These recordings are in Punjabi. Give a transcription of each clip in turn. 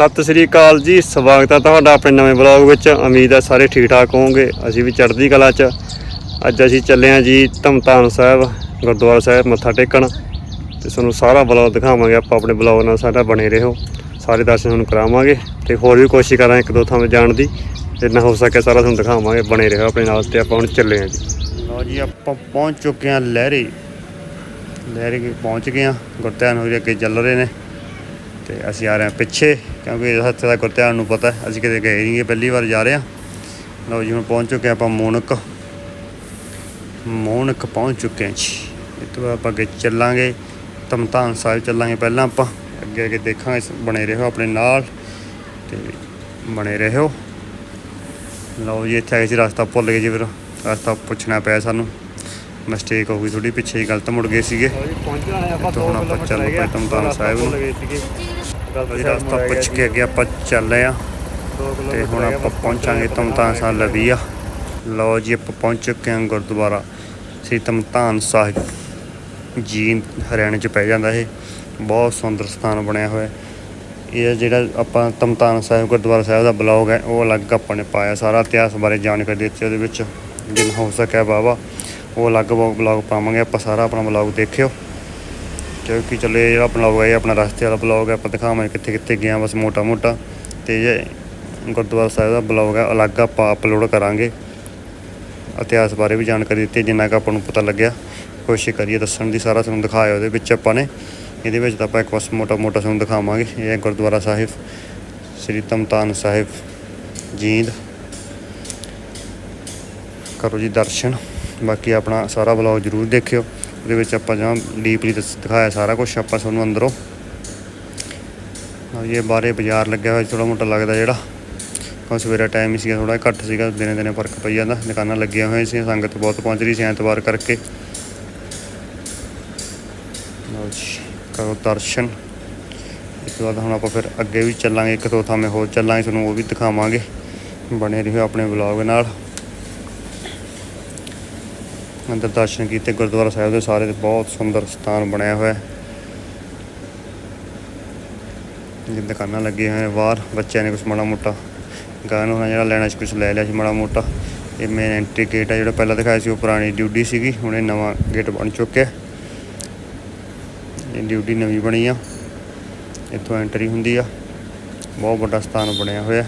ਸਤਿ ਸ੍ਰੀ ਅਕਾਲ ਜੀ, ਸਵਾਗਤ ਹੈ ਤੁਹਾਡਾ ਆਪਣੇ ਨਵੇਂ ਬਲੌਗ ਵਿੱਚ। ਉਮੀਦ ਹੈ ਸਾਰੇ ਠੀਕ ਠਾਕ ਹੋਵੋਗੇ, ਅਸੀਂ ਵੀ ਚੜ੍ਹਦੀ ਕਲਾ 'ਚ। ਅੱਜ ਅਸੀਂ ਚੱਲੇ ਹਾਂ ਜੀ ਧਮਤਾਨ ਸਾਹਿਬ, ਗੁਰਦੁਆਰਾ ਸਾਹਿਬ ਮੱਥਾ ਟੇਕਣ। ਤੇ ਤੁਹਾਨੂੰ ਸਾਰਾ ਬਲੌਗ ਦਿਖਾਵਾਂਗੇ, ਆਪਾਂ ਆਪਣੇ ਬਲੌਗ ਨਾਲ ਸਾਡਾ ਬਣੇ ਰਹੋ। ਸਾਰੇ ਦਰਸ਼ਨ ਤੁਹਾਨੂੰ ਕਰਾਵਾਂਗੇ ਤੇ ਹੋਰ ਵੀ ਕੋਸ਼ਿਸ਼ ਕਰਾਂ ਇੱਕ ਦੋ ਥਾਂ 'ਤੇ ਜਾਣ ਦੀ। ਜਿੰਨਾ ਹੋ ਸਕੇ ਸਾਰਾ ਤੁਹਾਨੂੰ ਦਿਖਾਵਾਂਗੇ, ਬਣੇ ਰਹੋ ਆਪਣੇ ਨਾਲ ਤੇ ਆਪਾਂ ਹੁਣ ਚੱਲੇ ਹਾਂ ਜੀ। ਲਓ ਜੀ, ਆਪਾਂ ਪਹੁੰਚ ਚੁੱਕੇ ਹਾਂ ਲਹਿਰੇ। ਲਹਿਰੇ ਪਹੁੰਚ ਗਏ ਹਾਂ ਗੁਰਧਿਆਨ ਹੋਰੀ ਅੱਗੇ ਚੱਲ ਰਹੇ ਨੇ। ਤੇ ਅਸੀਂ ਆ ਰਹੇ ਹਾਂ ਪਿੱਛੇ, ਕਿਉਂਕਿ ਇਸ ਹੱਥੇ ਦਾ ਗੁਰਧਿਆਨ ਨੂੰ ਪਤਾ ਅਸੀਂ ਕਿਤੇ ਗਏ ਨਹੀਂਗੇ ਪਹਿਲੀ ਵਾਰ ਜਾ ਰਹੇ ਹਾਂ। ਲਓ ਜੀ, ਹੁਣ ਪਹੁੰਚ ਚੁੱਕੇ ਹਾਂ ਆਪਾਂ ਮੋਨਕ। ਮੋਨਕ ਪਹੁੰਚ ਚੁੱਕੇ ਹਾਂ ਜੀ। ਇਹ ਤੋਂ ਬਾਅਦ ਆਪਾਂ ਅੱਗੇ ਚੱਲਾਂਗੇ ਤਮਤਾਨ ਸਾਹਿਬ ਚੱਲਾਂਗੇ ਪਹਿਲਾਂ ਆਪਾਂ। ਅੱਗੇ ਅੱਗੇ ਦੇਖਾਂਗੇ ਬਣੇ ਰਹੋ ਆਪਣੇ ਨਾਲ ਤੇ ਬਣੇ ਰਹੋ। ਲਓ ਜੀ, ਇੱਥੇ ਆਏ ਸੀ ਰਸਤਾ ਭੁੱਲ ਗਏ ਜੀ ਫਿਰ। ਰਸਤਾ ਪੁੱਛਣਾ ਪਿਆ ਸਾਨੂੰ। ਮਿਸਟੇਕ ਹੋ ਗਈ ਥੋੜੀ ਪਿੱਛੇ ਹੀ ਗਲਤ ਮੁੜ ਗਏ ਸੀਗੇ। ਪਹੁੰਚਣਾ ਹੈ ਆਪਾਂ ਇੱਥੋਂ ਹੁਣ ਆਪਾਂ ਚੱਲ ਪਏ ਤਮਤਾਨ ਸਾਹਿਬ ਨੂੰ। ਜੀ ਰਸਤਾ ਪੁੱਛ ਕੇ ਅੱਗੇ ਆਪਾਂ ਚੱਲ ਰਹੇ ਆ ਤੇ ਹੁਣ ਆਪਾਂ ਪਹੁੰਚਾਂਗੇ ਤਮਤਾਨ ਸਾਹਿਬ ਲਵੀਆ। ਲਓ ਜੀ ਆਪਾਂ ਪਹੁੰਚ ਚੁੱਕੇ ਹਾਂ ਗੁਰਦੁਆਰਾ। ਸ੍ਰੀ ਤਮਤਾਨ ਸਾਹਿਬ। ਜੀ ਹਰਿਆਣੇ ਚ ਪੈ ਜਾਂਦਾ ਇਹ। ਬਹੁਤ ਸੁੰਦਰ ਸਥਾਨ ਬਣਿਆ ਹੋਇਆ। ਇਹ ਜਿਹੜਾ ਆਪਾਂ ਤਮਤਾਨ ਸਾਹਿਬ ਗੁਰਦੁਆਰਾ ਸਾਹਿਬ ਦਾ ਬਲੌਗ ਹੈ। ਉਹ ਅਲੱਗ ਆਪਾਂ ਨੇ ਪਾਇਆ ਸਾਰਾ ਇਤਿਹਾਸ ਬਾਰੇ ਜਾਣਕਾਰੀ ਦਿੱਤੀ ਉਹਦੇ ਵਿੱਚ। ਜਿੰਨਾ ਹੋ ਸਕਿਆ ਬਾਵਾ। ਉਹ ਅਲੱਗ ਬਲੌਗ ਪਾਵਾਂਗੇ, ਆਪਾਂ ਸਾਰਾ ਆਪਣਾ ਬਲੌਗ ਦੇਖਿਓ। ਕਿਉਂਕਿ ਚੱਲੇ ਜਿਹੜਾ ਬਲੌਗ ਹੈ, ਇਹ ਆਪਣਾ ਰਸਤੇ ਵਾਲਾ ਬਲੌਗ ਹੈ, ਆਪਾਂ ਦਿਖਾਵਾਂਗੇ ਕਿੱਥੇ ਕਿੱਥੇ ਗਿਆ ਬਸ ਮੋਟਾ ਮੋਟਾ। ਤੇ ਇਹ ਗੁਰਦੁਆਰਾ ਸਾਹਿਬ ਦਾ ਬਲੌਗ ਹੈ, ਅਲੱਗ ਆਪਾਂ ਅਪਲੋਡ ਕਰਾਂਗੇ। ਇਤਿਹਾਸ ਬਾਰੇ ਵੀ ਜਾਣਕਾਰੀ ਦਿੱਤੀ, ਜਿੰਨਾ ਕੁ ਆਪਾਂ ਨੂੰ ਪਤਾ ਲੱਗਿਆ। ਕੋਸ਼ਿਸ਼ ਕਰੀਏ ਦੱਸਣ ਦੀ, ਸਾਰਾ ਤੁਹਾਨੂੰ ਦਿਖਾਇਆ ਉਹਦੇ ਵਿੱਚ ਆਪਾਂ ਨੇ। ਇਹਦੇ ਵਿੱਚ ਤਾਂ ਆਪਾਂ ਇੱਕ ਬਸ ਮੋਟਾ ਮੋਟਾ ਤੁਹਾਨੂੰ ਦਿਖਾਵਾਂਗੇ। ਇਹ ਗੁਰਦੁਆਰਾ ਸਾਹਿਬ, ਸ੍ਰੀ ਤਮਤਾਨ ਸਾਹਿਬ, ਜੀਂਦ। ਕਰੋ ਜੀ ਦਰਸ਼ਨ। ਬਾਕੀ ਆਪਣਾ ਸਾਰਾ ਬਲੌਗ ਜਰੂਰ ਦੇਖਿਓ। ਉਹਦੇ ਵਿੱਚ ਆਪਾਂ ਜਾਂ ਡੀਪਲੀ ਦਿਖਾਇਆ ਸਾਰਾ ਕੁਝ ਆਪਾਂ ਤੁਹਾਨੂੰ ਅੰਦਰੋਂ। ਆ ਇਹ ਬਾਹਰੇ ਬਾਜ਼ਾਰ ਲੱਗਿਆ ਹੋਇਆ ਥੋੜਾ ਮੋਟਾ ਲੱਗਦਾ ਜਿਹੜਾ। ਕਿਉਂ ਸਵੇਰਾ ਟਾਈਮ ਹੀ ਸੀਗਾ ਥੋੜਾ ਘੱਟ ਸੀਗਾ, ਦਿਨੇ ਦਿਨੇ ਫ਼ਰਕ ਪਈ ਜਾਂਦਾ, ਦੁਕਾਨਾਂ ਲੱਗੀਆਂ ਹੋਈਆਂ ਸੀ, ਸੰਗਤ ਬਹੁਤ ਪਹੁੰਚ ਰਹੀ ਸੀ ਐਤਵਾਰ ਕਰਕੇ। ਲਓ ਜੀ, ਕਰੋ ਦਰਸ਼ਨ। ਇਸ ਤੋਂ ਬਾਅਦ ਹੁਣ ਆਪਾਂ ਫਿਰ ਅੱਗੇ ਵੀ ਚੱਲਾਂਗੇ, ਇੱਕ ਦੋ ਥਾਵੇਂ ਹੋਰ ਚੱਲਾਂਗੇ, ਤੁਹਾਨੂੰ ਉਹ ਵੀ ਦਿਖਾਵਾਂਗੇ। ਬਣੇ ਰਹੋ ਆਪਣੇ ਵਲੌਗ ਨਾਲ। ਅੰਦਰ ਦਰਸ਼ਨ ਕੀਤੇ, ਗੁਰਦੁਆਰਾ ਸਾਹਿਬ ਦੇ ਸਾਰੇ ਬਹੁਤ ਸੁੰਦਰ ਸਥਾਨ ਬਣਿਆ ਹੋਇਆ। ਹੈ ਜਿ ਦੁਕਾਨਾਂ ਲੱਗੀਆਂ ਹੋਈਆਂ, ਬਾਹਰ ਬੱਚਿਆਂ ਨੇ ਕੁਛ ਮਾੜਾ ਮੋਟਾ ਗਾਣ ਹੋਣਾ ਜਿਹੜਾ ਲੈਣਾ ਸੀ, ਕੁਛ ਲੈ ਲਿਆ ਸੀ ਮਾੜਾ ਮੋਟਾ। ਇਹ ਮੇਨ ਐਂਟਰੀ ਗੇਟ ਹੈ ਜਿਹੜਾ ਪਹਿਲਾਂ ਦਿਖਾਇਆ ਸੀ, ਉਹ ਪੁਰਾਣੀ ਡਿਊਟੀ ਸੀਗੀ, ਹੁਣ ਇਹ ਨਵਾਂ ਗੇਟ ਬਣ ਚੁੱਕਿਆ। ਇਹ ਡਿਊਟੀ ਨਵੀਂ ਬਣੀ ਆ, ਇੱਥੋਂ ਐਂਟਰੀ ਹੁੰਦੀ ਆ। ਬਹੁਤ ਵੱਡਾ ਸਥਾਨ ਬਣਿਆ ਹੋਇਆ।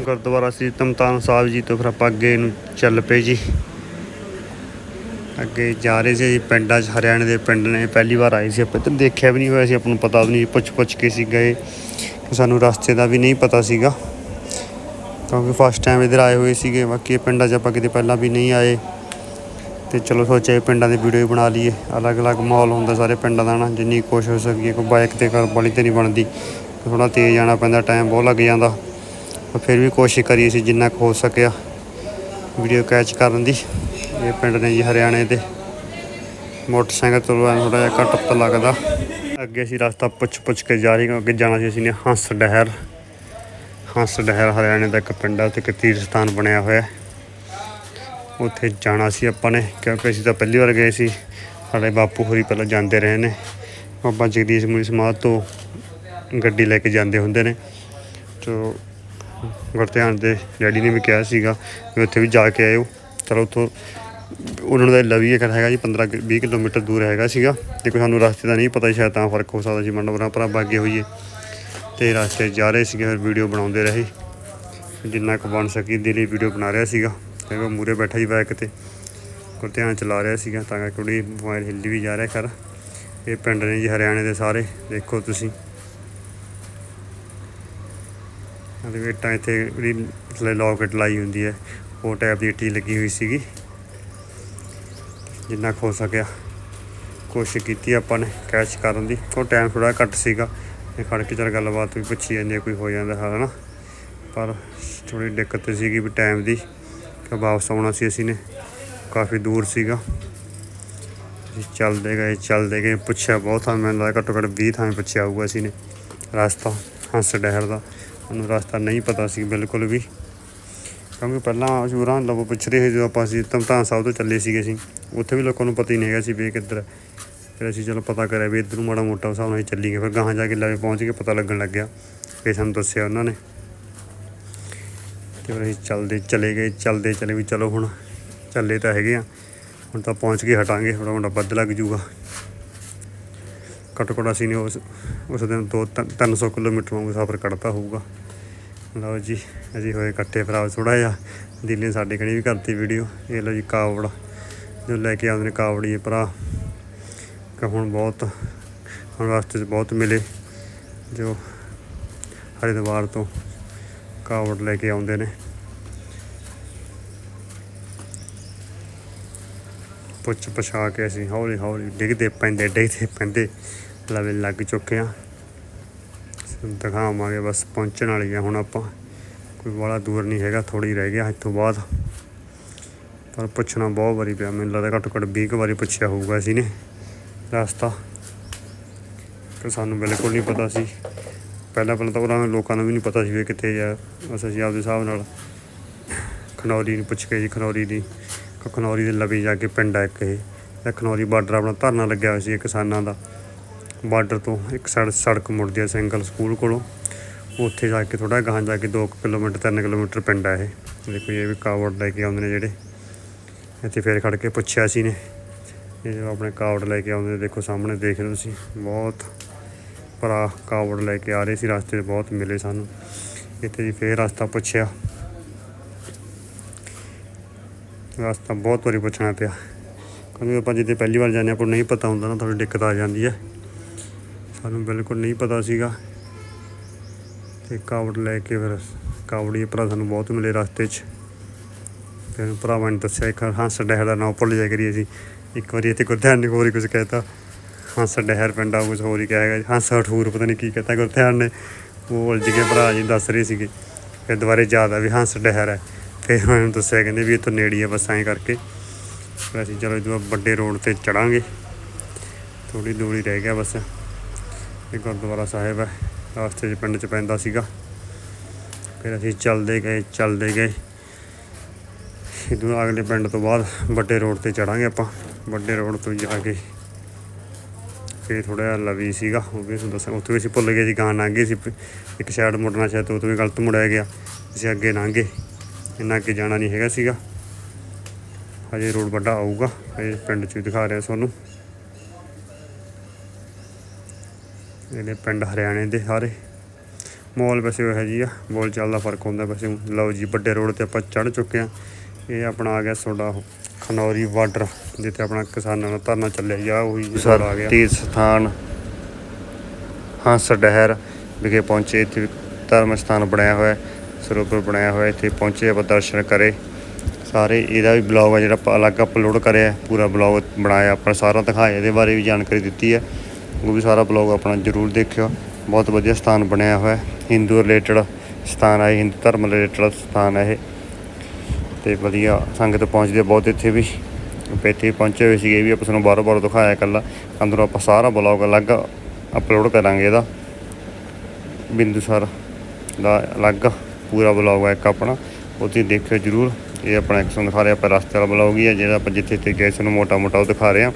ਗੁਰਦੁਆਰਾ ਸ੍ਰੀ ਤਮਤਾਨ ਸਾਹਿਬ ਜੀ ਤੋਂ ਫਿਰ ਆਪਾਂ ਅੱਗੇ ਨੂੰ ਚੱਲ ਪਏ ਜੀ। ਅੱਗੇ ਜਾ ਰਹੇ ਸੀ ਪਿੰਡਾਂ 'ਚ, ਹਰਿਆਣੇ ਦੇ ਪਿੰਡ ਨੇ ਪਹਿਲੀ ਵਾਰ ਆਏ ਸੀ ਆਪਾਂ ਇੱਧਰ ਦੇਖਿਆ ਵੀ ਨਹੀਂ ਹੋਇਆ ਸੀ, ਆਪਾਂ ਨੂੰ ਪਤਾ ਵੀ ਨਹੀਂ ਪੁੱਛ ਪੁੱਛ ਕੇ ਸੀ ਗਏ ਸਾਨੂੰ ਰਸਤੇ ਦਾ ਵੀ ਨਹੀਂ ਪਤਾ ਸੀਗਾ, ਕਿਉਂਕਿ ਫਸਟ ਟਾਈਮ ਇੱਧਰ ਆਏ ਹੋਏ ਸੀਗੇ, ਬਾਕੀ ਪਿੰਡਾਂ 'ਚ ਆਪਾਂ ਕਿਤੇ ਪਹਿਲਾਂ ਵੀ ਨਹੀਂ ਆਏ, ਤੇ ਚਲੋ ਸੋਚਿਆ ਪਿੰਡਾਂ ਦੀ ਵੀਡੀਓ ਹੀ ਬਣਾ ਲਈਏ, ਅਲੱਗ-ਅਲੱਗ ਮਾਹੌਲ ਹੁੰਦਾ ਸਾਰੇ ਪਿੰਡਾਂ ਦਾ ਨਾ, ਜਿੰਨੀ ਕੋਸ਼ਿਸ਼ ਹੋ ਸਕੀ ਕੋਈ ਬਾਈਕ ਤੇ ਕਰ ਵਾਲੀ ਤੇ ਨਹੀਂ ਬਣਦੀ ਥੋੜਾ ਤੇਜ਼ ਜਾਣਾ ਪੈਂਦਾ ਟਾਈਮ ਬਹੁਤ ਲੱਗ ਜਾਂਦਾ ਪਰ ਫਿਰ ਵੀ ਕੋਸ਼ਿਸ਼ ਕਰੀ ਸੀ ਜਿੰਨਾ ਕੁ ਹੋ ਸਕਿਆ ਵੀਡੀਓ ਕੈਚ ਕਰਨ ਦੀ। ਇਹ ਪਿੰਡ ਨੇ ਜੀ ਹਰਿਆਣੇ ਦੇ। ਮੋਟਰਸਾਈਕਲ ਤੋਂ ਥੋੜਾ ਜਿਹਾ ਘੱਟ ਪਤਾ ਲੱਗਦਾ। ਅੱਗੇ ਅਸੀਂ ਰਸਤਾ ਪੁੱਛ ਪੁੱਛ ਕੇ ਜਾ ਰਹੇ ਹਾਂ ਅੱਗੇ ਜਾਣਾ ਸੀ, ਅਸੀਂ ਨੇ ਹੰਸ ਡਹਿਰ। ਹੰਸ ਡਹਿਰ ਹਰਿਆਣੇ ਦਾ ਇੱਕ ਪਿੰਡ ਹੈ ਉੱਥੇ ਇੱਕ ਤੀਰਥ ਸਥਾਨ ਬਣਿਆ ਹੋਇਆ। ਉੱਥੇ ਜਾਣਾ ਸੀ ਆਪਾਂ ਨੇ, ਕਿਉਂਕਿ ਅਸੀਂ ਤਾਂ ਪਹਿਲੀ ਵਾਰ ਗਏ ਸੀ। ਸਾਡੇ ਬਾਪੂ ਹੋਰੀ ਪਹਿਲਾਂ ਜਾਂਦੇ ਰਹੇ ਨੇ। ਬਾਬਾ ਜਗਦੀਸ਼ ਮੁਨੀ ਸਮਾਧ ਤੋਂ ਗੱਡੀ ਲੈ ਕੇ ਜਾਂਦੇ ਹੁੰਦੇ ਨੇ। ਤੋ ਗੁਰਧਿਆਨ ਦੇ ਡੈਡੀ ਨੇ ਵੀ ਕਿਹਾ ਸੀਗਾ ਵੀ ਉੱਥੇ ਵੀ ਜਾ ਕੇ ਆਇਓ। ਚਲੋ ਉੱਥੋਂ ਉਹਨਾਂ ਦਾ ਲਵੀ ਇੱਕ ਹੈਗਾ ਜੀ 15 ਕਿ- 20 ਕਿਲੋਮੀਟਰ ਦੂਰ ਹੈਗਾ ਸੀਗਾ। ਤੇ ਕੋਈ ਸਾਨੂੰ ਰਸਤੇ ਦਾ ਨਹੀਂ ਪਤਾ ਸ਼ਾਇਦ ਤਾਂ ਫ਼ਰਕ ਹੋ ਸਕਦਾ ਸੀ ਮੰਡਵਰਾਂ ਭਰਾ ਬਾਗੇ ਹੋਈਏ। ਤੇ ਰਸਤੇ ਜਾ ਰਹੇ ਸੀਗੇ, ਫਿਰ ਵੀਡੀਓ ਬਣਾਉਂਦੇ ਰਹੇ। ਜਿੰਨਾ ਕੁ ਬਣ ਸਕੀ ਦਿਲੀ ਵੀਡੀਓ ਬਣਾ ਰਿਹਾ ਸੀਗਾ। ਤੇ ਮੂਰੇ ਬੈਠਾ ਹੀ ਬਾਈਕ ਤੇ। ਗੁਰਧਿਆਨ ਚਲਾ ਰਿਹਾ ਸੀਗਾ, ਤਾਂ ਕਰਕੇ ਥੋੜੀ ਮੋਬਾਈਲ ਹਿੱਲੀ ਵੀ ਜਾ ਰਿਹਾ ਕਰ ਇਹ ਪਿੰਡ ਨੇ ਜੀ, ਹਰਿਆਣੇ ਦੇ ਸਾਰੇ, ਦੇਖੋ ਤੁਸੀਂ। ਅਤੇ ਵੇਟਾਂ ਇੱਥੇ ਜਿਹੜੀ ਥੱਲੇ ਲਾਈ ਹੁੰਦੀ ਹੈ। ਉਹ ਟੈਪ ਦੀ ਟੀ ਲੱਗੀ ਹੋਈ ਸੀਗੀ। ਜਿੰਨਾ ਕੁ ਹੋ ਸਕਿਆ। ਕੋਸ਼ਿਸ਼ ਕੀਤੀ ਆਪਾਂ ਨੇ ਕੈਚ ਕਰਨ ਦੀ। ਉਹ ਟਾਈਮ ਥੋੜਾ ਘੱਟ ਸੀਗਾ। ਇਹ ਖੜ ਕੇ ਚੱਲ ਗੱਲਬਾਤ ਵੀ ਪੁੱਛੀ ਜਾਂਦੀ ਹੈ, ਕੋਈ ਹੋ ਜਾਂਦਾ ਹੈ ਨਾ। ਪਰ ਥੋੜੀ ਦਿੱਕਤ ਸੀਗੀ ਵੀ ਟਾਈਮ ਦੀ। ਕਿ ਵਾਪਸ ਆਉਣਾ ਸੀ ਅਸੀਂ ਨੇ। ਕਾਫੀ ਦੂਰ ਸੀਗਾ। ਚੱਲਦੇ ਗਏ ਚੱਲਦੇ ਗਏ। ਪੁੱਛਿਆ ਬਹੁਤ ਥਾਂ ਮੈਨੂੰ ਲੱਗਦਾ ਘੱਟੋ ਘੱਟ 20 ਥਾਂ ਪੁੱਛਿਆ ਹੋਊਗਾ ਅਸੀਂ ਨੇ। ਰਸਤਾ ਹੰਸ ਡਹਿਰ ਦਾ। ਉਹਨੂੰ ਰਸਤਾ ਨਹੀਂ ਪਤਾ ਸੀ ਬਿਲਕੁਲ ਵੀ। ਕਿਉਂਕਿ ਪਹਿਲਾਂ ਸ਼ੂਰਾਂ ਲੋਕ ਪੁੱਛ ਰਹੇ ਸੀ ਜਦੋਂ ਆਪਾਂ ਅਸੀਂ ਧਮਤਾਨ ਸਾਹਿਬ ਤੋਂ ਚੱਲੇ ਸੀਗੇ ਅਸੀਂ, ਉੱਥੇ ਵੀ ਲੋਕਾਂ ਨੂੰ ਪਤਾ ਹੀ ਨਹੀਂ ਹੈਗਾ ਸੀ ਵੀ ਇਹ ਕਿੱਧਰ ਫਿਰ ਅਸੀਂ ਚਲੋ ਪਤਾ ਕਰਿਆ ਵੀ ਇੱਧਰ ਨੂੰ ਮਾੜਾ ਮੋਟਾ ਹਿਸਾਬ ਨਾਲ ਹੀ ਚੱਲੀ ਗਏ ਫਿਰ ਗਾਹਾਂ ਜਾ ਕੇ ਲਵੇ ਪਹੁੰਚ ਕੇ ਪਤਾ ਲੱਗਣ ਲੱਗਿਆ ਕਿ ਸਾਨੂੰ ਦੱਸਿਆ ਉਹਨਾਂ ਨੇ। ਤੇ ਫਿਰ ਅਸੀਂ ਚੱਲਦੇ ਚਲੇ ਗਏ, ਚੱਲਦੇ ਚਲੇ ਵੀ ਚਲੋ ਹੁਣ ਚੱਲੇ ਤਾਂ ਹੈਗੇ ਆ। ਹੁਣ ਤਾਂ ਪਹੁੰਚ ਕੇ ਹਟਾਂਗੇ ਥੋੜਾ ਮੋਟਾ ਵੱਧ ਲੱਗ ਜੂਗਾ ਘੱਟੋ ਘੱਟ ਅਸੀਂ ਨੇ ਉਸ ਉਸ ਦਿਨ ਦੋ ਤਿੰਨ- ਤਿੰਨ ਸੌ ਕਿਲੋਮੀਟਰ ਵਾਂਗੂ ਸਫ਼ਰ ਕੱਢਤਾ ਹੋਊਗਾ। ਲਓ ਜੀ, ਅਸੀਂ ਹੋਏ ਇਕੱਠੇ ਭਰਾ ਥੋੜਾ ਜਿਹਾ। ਦਿੱਲੀ ਨੇ ਸਾਡੇ ਕਣੀ ਵੀ ਕਰਤੀ ਵੀਡੀਓ ਇਹ ਲਓ ਜੀ ਕਾਵੜ, ਜੋ ਲੈ ਕੇ ਆਉਂਦੇ ਨੇ ਕਾਵੜੀ ਭਰਾ। ਕਿ ਹੁਣ ਬਹੁਤ, ਹੁਣ ਵਾਸਤੇ 'ਚ ਬਹੁਤ ਮਿਲੇ, ਜੋ ਹਰਿਦੁਆਰ ਤੋਂ ਕਾਵੜ ਲੈ ਕੇ ਆਉਂਦੇ ਨੇ। ਪੁੱਛ ਪਛਾ ਕੇ ਅਸੀਂ ਹੌਲੀ ਹੌਲੀ ਡਿੱਗਦੇ ਪੈਂਦੇ ਡਿੱਗਦੇ ਪੈਂਦੇ, ਲਵੇ ਲੱਗ ਚੁੱਕੇ ਆ। ਦਿਖਾਵਾਂਗੇ, ਬਸ ਪਹੁੰਚਣ ਵਾਲੀ ਆ ਹੁਣ ਆਪਾਂ। ਕੋਈ ਵਾਲਾ ਦੂਰ ਨਹੀਂ ਹੈਗਾ ਥੋੜੀ ਰਹਿ ਗਿਆ ਇੱਥੋਂ ਬਾਅਦ। ਪਰ ਪੁੱਛਣਾ ਬਹੁਤ ਵਾਰੀ ਪਿਆ, ਮੈਨੂੰ ਲੱਗਦਾ ਘੱਟੋ ਘੱਟ 20 ਕੁ ਵਾਰੀ ਪੁੱਛਿਆ ਹੋਊਗਾ ਅਸੀਂ ਨੇ ਰਸਤਾ। ਕਿ ਸਾਨੂੰ ਬਿਲਕੁਲ ਨਹੀਂ ਪਤਾ ਸੀ। ਪਹਿਲਾਂ ਪਹਿਲਾਂ ਤਾਂ ਉਹਨਾਂ ਲੋਕਾਂ ਨੂੰ ਵੀ ਨਹੀਂ ਪਤਾ ਸੀ ਵੀ ਕਿੱਥੇ ਆ। ਬਸ ਅਸੀਂ ਆਪਦੇ ਹਿਸਾਬ ਨਾਲ ਖਨੌਰੀ ਨੂੰ ਪੁੱਛ ਕੇ ਜੀ, ਖਨੌਰੀ ਦੀ, ਖਨੌਰੀ ਦੇ ਲਵੇ ਜਾ ਕੇ ਪਿੰਡ ਆ ਇੱਕ ਇਹ। ਖਨੌਰੀ ਬਾਰਡਰ ਆਪਣਾ ਧਰਨਾ ਲੱਗਿਆ ਹੋਇਆ ਸੀ ਕਿਸਾਨਾਂ ਦਾ। ਬਾਰਡਰ ਤੋਂ ਇੱਕ ਸੜ ਸੜਕ ਮੁੜਦੀ ਹੈ ਸਿੰਗਲ ਸਕੂਲ ਕੋਲੋਂ। ਉੱਥੇ ਜਾ ਕੇ ਥੋੜਾ ਗਾਹਾਂ ਜਾ ਕੇ 2 ਕਿਲੋਮੀਟਰ 3 ਕਿਲੋਮੀਟਰ ਪਿੰਡ ਆ ਇਹ। ਦੇਖੋ ਇਹ ਵੀ ਕਾਵੜ ਲੈ ਕੇ ਆਉਂਦੇ ਨੇ ਜਿਹੜੇ। ਇੱਥੇ ਫੇਰ ਖੜ ਕੇ ਪੁੱਛਿਆ ਸੀ ਨੇ ਇਹ ਜੋ ਆਪਣੇ ਕਾਵੜ ਲੈ ਕੇ ਆਉਂਦੇ ਨੇ ਦੇਖੋ ਸਾਹਮਣੇ ਦੇਖ ਰਹੇ ਹੋ ਤੁਸੀਂ। ਬਹੁਤ ਭਰਾ ਕਾਵੜ ਲੈ ਕੇ ਆ ਰਹੇ ਸੀ ਰਸਤੇ 'ਚ ਬਹੁਤ ਮਿਲੇ ਸਾਨੂੰ। ਇੱਥੇ ਜੀ ਫੇਰ ਰਸਤਾ ਪੁੱਛਿਆ। ਰਸਤਾ ਬਹੁਤ ਵਾਰੀ ਪੁੱਛਣਾ ਪਿਆ। ਕਿਉਂਕਿ ਆਪਾਂ ਜਿੱਦੇ ਪਹਿਲੀ ਵਾਰ ਜਾਂਦੇ ਹਾਂ, ਆਪਾਂ ਨੂੰ ਨਹੀਂ ਪਤਾ ਹੁੰਦਾ ਨਾ ਥੋੜੀ ਦਿੱਕਤ ਆ ਜਾਂਦੀ ਹੈ। ਸਾਨੂੰ ਬਿਲਕੁਲ ਨਹੀਂ ਪਤਾ ਸੀਗਾ। ਤੇ ਕਾਵੜ ਲੈ ਕੇ ਫਿਰ ਕਾਵੜੀ ਭਰਾ ਸਾਨੂੰ ਬਹੁਤ ਮਿਲੇ ਰਸਤੇ 'ਚ। ਫਿਰ ਭਰਾਵਾਂ ਨੇ ਦੱਸਿਆ, ਇੱਕ ਹੰਸ ਡਹਿਰ ਦਾ ਨਾਂ ਭੁੱਲ ਜਾ ਕਰੀ ਅਸੀਂ। ਇੱਕ ਵਾਰੀ ਇੱਥੇ ਗੁਰਧਿਆਨ ਨੇ ਹੋਰ ਹੀ ਕੁਝ ਕਹਿਤਾ ਹੰਸ ਡਹਿਰ ਪਿੰਡ ਆ ਕੁਝ ਹੋਰ ਹੀ ਕਿਹਾ ਹੈਗਾ। ਹੰਸ ਹਠੂਰ ਪਤਾ ਨਹੀਂ ਕੀ ਕਹਤਾ ਗੁਰਧਿਆਨ ਨੇ। ਉਹ ਉਲਝ ਕੇ ਭਰਾ ਜੀ ਦੱਸ ਰਹੇ ਸੀਗੇ। ਫਿਰ ਦੁਬਾਰੇ ਯਾਦ ਆ ਵੀ ਹੰਸ ਡਹਿਰ ਹੈ ਫਿਰ ਮੈਨੂੰ ਦੱਸਿਆ ਕਹਿੰਦੇ ਵੀ ਇੱਥੋਂ ਨੇੜੀ ਆ ਬਸ ਐਂ ਕਰਕੇ। ਫਿਰ ਅਸੀਂ ਚਲੋ ਜਦੋਂ ਵੱਡੇ ਰੋਡ ਤੇ ਚੜਾਂਗੇ ਥੋੜੀ ਦੂਰੀ ਰਹਿ ਗਿਆ ਬਸ। ਇਹ ਗੁਰਦੁਆਰਾ ਸਾਹਿਬ ਹੈ। ਰਸਤੇ 'ਚ ਪਿੰਡ 'ਚ ਪੈਂਦਾ ਸੀਗਾ। ਫਿਰ ਅਸੀਂ ਚੱਲਦੇ ਗਏ ਚੱਲਦੇ ਗਏ। ਇਦੋਂ ਅਗਲੇ ਪਿੰਡ ਤੋਂ ਬਾਅਦ ਵੱਡੇ ਰੋਡ ਤੇ ਚੜਾਂਗੇ ਆਪਾਂ। ਵੱਡੇ ਰੋਡ ਤੋਂ ਜਾ ਕੇ ਫਿਰ ਥੋੜਾ ਜਿਹਾ ਲਵੀ ਸੀਗਾ, ਉਹ ਵੀ ਤੁਹਾਨੂੰ ਦੱਸਾਂ ਉੱਥੇ ਵੀ ਅਸੀਂ ਭੁੱਲ ਗਏ ਸੀ ਗਾਂ ਲੰਘ ਗਏ ਸੀ। ਇੱਕ ਸਾਈਡ ਮੁੜਨਾ ਸ਼ਾਇਦ ਉਹ ਤੋਂ ਵੀ ਗਲਤ ਮੁੜਿਆ ਗਿਆ। ਅਸੀਂ ਅੱਗੇ ਲੰਘੇ। ਇੰਨਾ ਅੱਗੇ ਜਾਣਾ ਨਹੀਂ ਹੈਗਾ ਸੀਗਾ। ਹਜੇ ਰੋਡ ਵੱਡਾ ਆਊਗਾ। ਇਹ ਪਿੰਡ 'ਚ ਵੀ ਦਿਖਾ ਰਿਹਾ ਤੁਹਾਨੂੰ। ਇਹਨੇ ਪਿੰਡ ਹਰਿਆਣੇ ਦੇ ਸਾਰੇ। ਮੌਲ ਵੈਸੇ ਉਹ ਹੈ ਜੀ ਆ ਬੋਲ ਚੱਲਦਾ ਫ਼ਰਕ ਹੁੰਦਾ ਵੈਸੇ। ਲਓ ਜੀ ਵੱਡੇ ਰੋਡ ਤੇ ਆਪਾਂ ਚੜ ਚੁੱਕੇ ਆ ਇਹ ਆਪਣਾ ਆ ਗਿਆ ਤੁਹਾਡਾ ਖਨੌਰੀ ਬਾਰਡਰ ਜਿੱਥੇ ਆਪਣਾ ਕਿਸਾਨਾਂ ਦਾ ਧਰਨਾ ਚੱਲਿਆ ਜੀ ਉਹੀ ਸਰ ਆ ਗਿਆ। ਤੀਰਥ ਸਥਾਨ ਹੰਸ ਡਹਿਰ ਵਿਖੇ ਪਹੁੰਚੇ ਇੱਥੇ ਧਰਮ ਸਥਾਨ ਬਣਾਇਆ ਹੋਇਆ ਸਰੋਵਰ ਬਣਾਇਆ ਹੋਇਆ ਇੱਥੇ ਪਹੁੰਚੇ ਆਪਾਂ ਦਰਸ਼ਨ ਕਰੇ। ਸਾਰੇ ਇਹਦਾ ਵੀ ਬਲੌਗ ਆ ਜਿਹੜਾ ਆਪਾਂ ਅਲੱਗ ਅਪਲੋਡ ਕਰਿਆ ਪੂਰਾ ਬਲੌਗ ਬਣਾਇਆ ਆਪਾਂ ਸਾਰਾ ਦਿਖਾਇਆ ਇਹਦੇ ਬਾਰੇ ਵੀ ਜਾਣਕਾਰੀ ਦਿੱਤੀ ਹੈ। ਉਹ ਵੀ ਸਾਰਾ ਬਲੌਗ ਆਪਣਾ ਜ਼ਰੂਰ ਦੇਖਿਓ। ਬਹੁਤ ਵਧੀਆ ਸਥਾਨ ਬਣਿਆ ਹੋਇਆ ਹੈ। ਹਿੰਦੂ ਰਿਲੇਟਡ ਸਥਾਨ ਹੈ ਹਿੰਦੂ ਧਰਮ ਰਿਲੇਟਡ ਸਥਾਨ ਹੈ ਇਹ। ਤੇ ਵਧੀਆ ਸੰਗਤ ਪਹੁੰਚਦੀ ਹੈ ਬਹੁਤ ਇੱਥੇ ਵੀ। ਆਪਾਂ ਇੱਥੇ ਪਹੁੰਚੇ ਹੋਏ ਸੀਗੇ, ਇਹ ਵੀ ਆਪਾਂ ਤੁਹਾਨੂੰ ਬਾਰੋ ਬਾਰੋ ਦਿਖਾਇਆ ਇਕੱਲਾ। ਅੰਦਰੋਂ ਆਪਾਂ ਸਾਰਾ ਬਲੌਗ ਅਲੱਗ ਅਪਲੋਡ ਕਰਾਂਗੇ ਇਹਦਾ। ਬਿੰਦੂਸਰ ਦਾ ਅਲੱਗ ਪੂਰਾ ਬਲੌਗ ਹੈ ਇੱਕ ਆਪਣਾ। ਉਹ ਤੁਸੀਂ ਦੇਖਿਓ ਜਰੂਰ। ਇਹ ਆਪਣਾ ਇੱਕ ਤੁਹਾਨੂੰ ਦਿਖਾ ਰਿਹਾ ਆਪਾਂ ਰਸਤੇ ਵਾਲਾ ਬਲੌਗ ਹੀ ਹੈ ਜਿਹੜਾ ਆਪਾਂ ਜਿੱਥੇ ਜਿੱਥੇ ਗਏ ਸਾਨੂੰ ਮੋਟਾ ਮੋਟਾ ਉਹ ਦਿਖਾ ਰਹੇ ਹਾਂ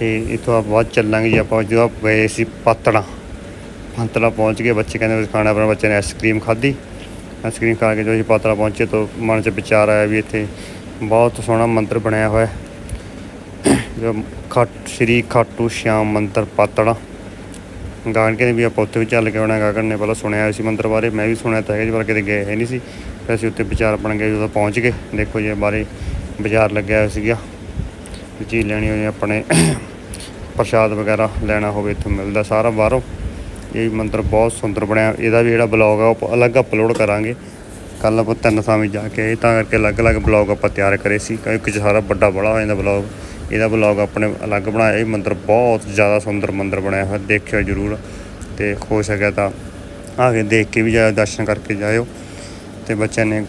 ਤੇ ਇੱਥੋਂ ਆਪਾਂ ਬਾਅਦ ਚੱਲਾਂਗੇ ਜੀ, ਆਪਾਂ ਜਦੋਂ ਗਏ ਸੀ ਪਾਤੜਾ। ਪਾਤੜਾ ਪਹੁੰਚ ਗਏ, ਬੱਚੇ ਕਹਿੰਦੇ ਖਾਣਾ ਆਪਣਾ ਬੱਚੇ ਨੇ ਆਈਸਕ੍ਰੀਮ ਖਾਧੀ। ਆਈਸਕ੍ਰੀਮ ਖਾ ਕੇ ਜਦੋਂ ਅਸੀਂ ਪਾਤੜਾ ਪਹੁੰਚੇ ਤਾਂ ਮਨ 'ਚ ਵਿਚਾਰ ਆਇਆ ਵੀ ਇੱਥੇ ਬਹੁਤ ਸੋਹਣਾ ਮੰਦਿਰ ਬਣਿਆ ਹੋਇਆ ਹੈ। ਜੋ ਖੱਟ, ਸ਼੍ਰੀ ਖਾਟੂ ਸ਼ਾਮ ਮੰਦਿਰ ਪਾਤੜਾ। ਗਾਣ ਕੇ ਵੀ ਆਪਾਂ ਉੱਥੇ ਵੀ ਚੱਲ ਕੇ ਆਉਣਾ ਗਾਗਨ ਨੇ ਪਹਿਲਾਂ ਸੁਣਿਆ ਹੋਇਆ ਸੀ ਮੰਦਿਰ ਬਾਰੇ, ਮੈਂ ਵੀ ਸੁਣਿਆ ਤਾਂ ਹੈਗਾ ਜੀ, ਪਰ ਕਿਤੇ ਗਏ ਹੈ ਨਹੀਂ ਸੀ। ਫਿਰ ਅਸੀਂ ਉੱਥੇ ਵਿਚਾਰ ਬਣ ਗਏ, ਜਦੋਂ ਪਹੁੰਚ ਗਏ। ਦੇਖੋ ਜੀ ਬਾਰੇ ਬਾਜ਼ਾਰ ਲੱਗਿਆ ਹੋਇਆ ਸੀਗਾ। ਵੀ ਚੀਜ਼ ਲੈਣੀ ਹੋਈ ਆਪਣੇ। ਪ੍ਰਸ਼ਾਦ ਵਗੈਰਾ ਲੈਣਾ ਹੋਵੇ ਇੱਥੋਂ ਮਿਲਦਾ ਸਾਰਾ ਬਾਹਰੋਂ। ਇਹ ਮੰਦਿਰ ਬਹੁਤ ਸੁੰਦਰ ਬਣਿਆ। ਇਹਦਾ ਵੀ ਜਿਹੜਾ ਬਲੌਗ ਆ, ਉਹ ਅਲੱਗ ਅਪਲੋਡ ਕਰਾਂਗੇ। ਕੱਲ ਆਪਾਂ ਤਿੰਨ ਥਾਵੇਂ ਜਾ ਕੇ ਆਏ, ਤਾਂ ਕਰਕੇ ਅਲੱਗ-ਅਲੱਗ ਬਲੌਗ ਆਪਾਂ ਤਿਆਰ ਕਰੇ ਸੀ। ਕਿਉਂਕਿ ਸਾਰਾ ਵੱਡਾ ਬੜਾ ਹੋ ਜਾਂਦਾ ਬਲੌਗ। ਇਹਦਾ ਬਲੌਗ ਆਪਣੇ ਅਲੱਗ ਬਣਾਇਆ। ਇਹ ਮੰਦਿਰ ਬਹੁਤ ਜ਼ਿਆਦਾ ਸੁੰਦਰ ਮੰਦਿਰ ਬਣਿਆ ਹੋਇਆ। ਦੇਖਿਓ ਜਰੂਰ। ਤੇ ਹੋ ਸਕਿਆ ਤਾਂ ਆ ਕੇ ਦੇਖ ਕੇ ਵੀ ਜਾਇਓ, ਦਰਸ਼ਨ ਕਰਕੇ ਜਾਇਓ। ਤੇ ਬੱਚਿਆਂ ਨੇ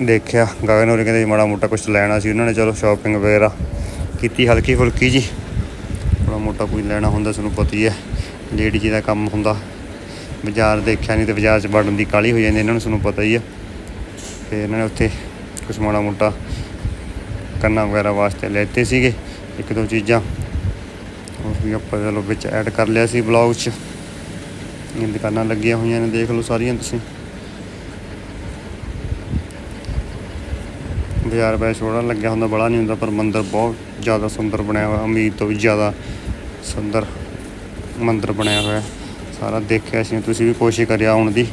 ਦੇਖਿਆ। ਗਗਨ ਹੋਰੀ ਕਹਿੰਦੇ ਮਾੜਾ ਮੋਟਾ ਕੁਝ ਲੈਣਾ ਸੀ। ਉਹਨਾਂ ਨੇ ਚਲੋ ਸ਼ਾਪਿੰਗ ਵਗੈਰਾ ਕੀਤੀ ਹਲਕੀ ਫੁਲਕੀ ਜੀ। ਥੋੜਾ ਮੋਟਾ ਕੋਈ ਲੈਣਾ ਹੁੰਦਾ ਤੁਹਾਨੂੰ ਪਤਾ ਹੀ ਹੈ। ਲੇਡੀ ਜੀ ਦਾ ਕੰਮ ਹੁੰਦਾ। ਬਾਜ਼ਾਰ ਦੇਖਿਆ ਨਹੀਂ ਤੇ ਬਾਜ਼ਾਰ 'ਚ ਵੜਨ ਦੀ ਕਾਲੀ ਹੋ ਜਾਂਦੀ, ਇਹਨਾਂ ਨੂੰ ਤੁਹਾਨੂੰ ਪਤਾ ਹੀ ਹੈ। ਤੇ ਇਹਨਾਂ ਨੇ ਉੱਥੇ ਕੁਛ ਮਾੜਾ ਮੋਟਾ ਕੰਨਾਂ ਵਗੈਰਾ ਵਾਸਤੇ ਲੈਤੇ ਸੀਗੇ, ਇੱਕ ਦੋ ਚੀਜ਼ਾਂ। ਉਹ ਵੀ ਆਪਾਂ ਚਲੋ ਵਿੱਚ ਐਡ ਕਰ ਲਿਆ ਸੀ ਬਲੌਗ 'ਚ। ਇਹ ਦੁਕਾਨਾਂ ਲੱਗੀਆਂ ਹੋਈਆਂ ਨੇ, ਦੇਖ ਲਓ ਸਾਰੀਆਂ ਤੁਸੀਂ। ਬਾਜ਼ਾਰ ਰੁਪਏ ਛੋੜਾ ਲੱਗਿਆ ਹੁੰਦਾ, ਬੜਾ ਨਹੀਂ ਹੁੰਦਾ, ਪਰ ਮੰਦਰ ਬਹੁਤ ਜ਼ਿਆਦਾ ਸੁੰਦਰ ਬਣਿਆ ਹੋਇਆ, ਉਮੀਦ ਤੋਂ ਵੀ ਜ਼ਿਆਦਾ ਸੁੰਦਰ ਮੰਦਰ ਬਣਿਆ ਹੋਇਆ। ਸਾਰਾ ਦੇਖਿਆ ਸੀ, ਤੁਸੀਂ ਵੀ ਕੋਸ਼ਿਸ਼ ਕਰਿਆ ਆਉਣ ਦੀ।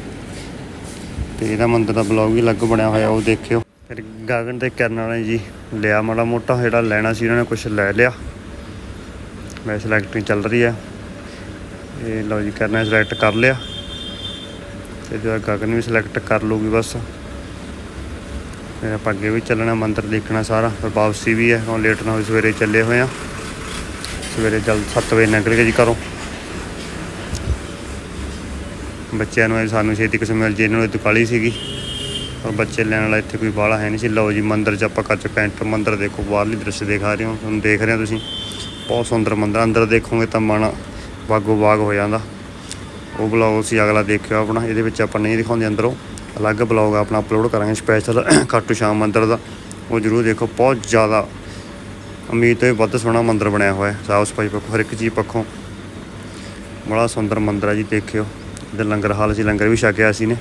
ਤੇ ਇਹਦਾ ਮੰਦਰ ਦਾ ਬਲੌਗ ਵੀ ਅਲੱਗ ਬਣਿਆ ਹੋਇਆ, ਉਹ ਦੇਖਿਓ। ਫਿਰ ਗਗਨ ਤੇ ਕਰਨ ਵਾਲੇ ਜੀ ਲਿਆ ਮਾੜਾ ਮੋਟਾ, ਜਿਹੜਾ ਲੈਣਾ ਸੀ ਇਹਨਾਂ ਨੇ ਕੁਝ ਲੈ ਲਿਆ। ਮੈਂ ਸਿਲੈਕਟਿੰਗ ਚੱਲ ਰਹੀ ਹੈ ਇਹ ਲਓ ਜੀ, ਕਰਨਾ ਸਿਲੈਕਟ ਕਰ ਲਿਆ। ਤੇ ਜਦੋਂ ਗਗਨ ਵੀ ਸਿਲੈਕਟ ਕਰ ਲੂਗੀ ਬਸ। ਫਿਰ ਆਪਾਂ ਅੱਗੇ ਵੀ ਚੱਲਣਾ, ਮੰਦਿਰ ਦੇਖਣਾ ਸਾਰਾ, ਫਿਰ ਵਾਪਸੀ ਵੀ ਹੈ, ਹੁਣ ਲੇਟ ਨਾ ਹੋਵੇ ਸਵੇਰੇ ਚੱਲੇ ਹੋਏ ਆ ਸਵੇਰੇ ਜਲ 7 ਵਜੇ ਨਿਕਲ ਗਏ ਜੀ ਘਰੋਂ। ਬੱਚਿਆਂ ਨੂੰ ਸਾਨੂੰ ਛੇਤੀ ਕਿਸ ਮਿਲ ਜੇ, ਇਹਨਾਂ ਨੂੰ ਦੁਕਾਲੀ ਸੀਗੀ। ਪਰ ਬੱਚੇ ਲੈਣ ਵਾਲਾ ਇੱਥੇ ਕੋਈ ਬਾਹਲਾ ਹੈ ਨਹੀਂ ਸੀ। ਲਓ ਜੀ, ਮੰਦਿਰ 'ਚ ਆਪਾਂ ਕਰ ਚੁੱਕੇ ਹਾਂ ਐਂਟਰ ਮੰਦਿਰ ਦੇਖੋ, ਬਾਹਰਲੀ ਦ੍ਰਿਸ਼ ਦਿਖਾ ਰਹੇ ਹੋ, ਤੁਹਾਨੂੰ ਦੇਖ ਰਹੇ ਹੋ ਤੁਸੀਂ। ਬਹੁਤ ਸੁੰਦਰ ਮੰਦਿਰ, ਅੰਦਰ ਦੇਖੋਗੇ ਤਾਂ ਮਨ ਬਾਗੋ ਬਾਗ ਹੋ ਜਾਂਦਾ। ਉਹ ਬਲੌਗ ਅਸੀਂ ਅਗਲਾ ਦੇਖਿਓ ਆਪਣਾ, ਇਹਦੇ ਵਿੱਚ ਆਪਾਂ ਨਹੀਂ ਦਿਖਾਉਂਦੇ ਅੰਦਰੋਂ। ਅਲੱਗ ਬਲੌਗ ਆਪਣਾ ਅਪਲੋਡ ਕਰਾਂਗੇ ਸਪੈਸ਼ਲ ਖਾਟੂ ਸ਼ਾਮ ਮੰਦਿਰ ਦਾ। ਉਹ ਜਰੂਰ ਦੇਖੋ, ਬਹੁਤ ਜ਼ਿਆਦਾ ਉਮੀਦ ਤੋਂ ਵੀ ਵੱਧ ਸੋਹਣਾ ਮੰਦਿਰ ਬਣਿਆ ਹੋਇਆ ਹੈ, ਸਾਫ਼ ਸਫ਼ਾਈ ਪੱਖੋਂ, ਹਰ ਇੱਕ ਚੀਜ਼ ਪੱਖੋਂ। ਬੜਾ ਸੁੰਦਰ ਮੰਦਿਰ ਹੈ ਜੀ, ਦੇਖਿਓ। ਇਹਦੇ ਲੰਗਰ ਹਾਲ ਸੀ, ਲੰਗਰ ਵੀ ਛਕਿਆ ਸੀ ਨੇ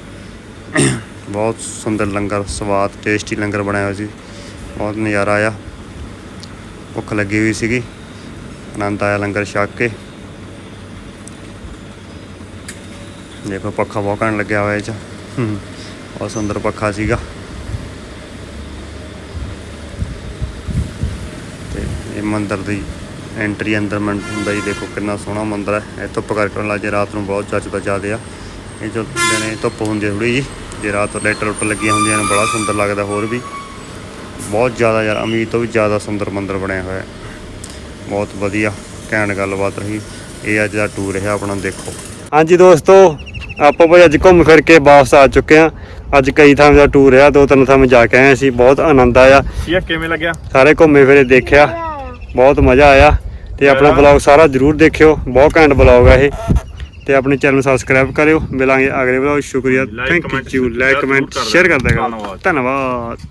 ਬਹੁਤ ਸੁੰਦਰ ਲੰਗਰ, ਸਵਾਦ ਟੇਸਟੀ ਲੰਗਰ ਬਣਿਆ ਹੋਇਆ ਸੀ। ਬਹੁਤ ਨਜ਼ਾਰਾ ਆਇਆ। ਭੁੱਖ ਲੱਗੀ ਹੋਈ ਸੀਗੀ। ਆਨੰਦ ਆਇਆ ਲੰਗਰ ਛਕ ਕੇ। ਦੇਖੋ, ਪੱਖਾ ਬਹੁਤ ਘਣ ਲੱਗਿਆ ਹੋਇਆ ਇਹ ਚ। ਹਮ, ਬਹੁਤ ਸੁੰਦਰ ਪੱਖਾ ਸੀਗਾ। ਤੇ ਇਹ ਮੰਦਿਰ ਦੀ ਐਂਟਰੀ ਅੰਦਰ ਮੰਦ ਹੁੰਦਾ ਜੀ ਦੇਖੋ ਕਿੰਨਾ ਸੋਹਣਾ ਮੰਦਿਰ ਹੈ। ਇਹ ਧੁੱਪ ਕਰਕੇ ਲੱਗੇ ਰਾਤ ਨੂੰ ਬਹੁਤ ਜੱਚਦਾ ਜ਼ਿਆਦੇ ਆ। ਇਹ ਜੋ ਦਿਨੇ ਧੁੱਪ ਹੁੰਦੀ ਥੋੜੀ ਜੀ ਜੇ ਰਾਤ ਨੂੰ ਲਾਈਟਾਂ ਲੁੱਟ ਲੱਗੀਆਂ ਹੁੰਦੀਆਂ ਨੇ ਬੜਾ ਸੁੰਦਰ ਲੱਗਦਾ ਹੋਰ ਵੀ। ਬਹੁਤ ਜ਼ਿਆਦਾ ਯਾਰ ਅਮੀਰ ਤੋਂ ਵੀ ਜ਼ਿਆਦਾ ਸੁੰਦਰ ਮੰਦਿਰ ਬਣਿਆ ਹੋਇਆ ਹੈ। ਬਹੁਤ ਵਧੀਆ ਘੈਂਟ ਗੱਲਬਾਤ ਰਹੀ। ਇਹ ਅੱਜ ਦਾ ਟੂਰ ਰਿਹਾ ਆਪਣਾ ਦੇਖੋ। ਹਾਂਜੀ ਦੋਸਤੋ ਆਪਾਂ ਬਈ ਅੱਜ ਘੁੰਮ ਫਿਰ ਕੇ ਵਾਪਸ ਆ ਚੁੱਕੇ ਹਾਂ। ਅੱਜ ਕਈ ਥਾਂ ਦਾ ਟੂਰ ਰਿਹਾ ਦੋ ਤਿੰਨ ਥਾਂ ਮੈਂ ਜਾ ਕੇ ਆਏ ਸੀ ਬਹੁਤ ਆਨੰਦ ਆਇਆ। ਇਹ ਕਿਵੇਂ ਲੱਗਿਆ? ਸਾਰੇ ਘੁੰਮੇ ਫਿਰੇ ਦੇਖਿਆ ਬਹੁਤ ਮਜ਼ਾ ਆਇਆ। ਤੇ ਆਪਣਾ ਬਲੌਗ ਸਾਰਾ ਜਰੂਰ ਦੇਖਿਓ ਬਹੁਤ ਘੈਂਟ ਬਲੌਗ ਆ ਇਹ। ਤੇ ਆਪਣੇ ਚੈਨਲ ਨੂੰ ਸਬਸਕ੍ਰਾਈਬ ਕਰਿਓ ਮਿਲਾਂਗੇ ਅਗਲੇ ਬਲੌਗ ਸ਼ੁਕਰੀਆ thank you like comment share ਕਰੋ। ਧੰਨਵਾਦ। ਧੰਨਵਾਦ।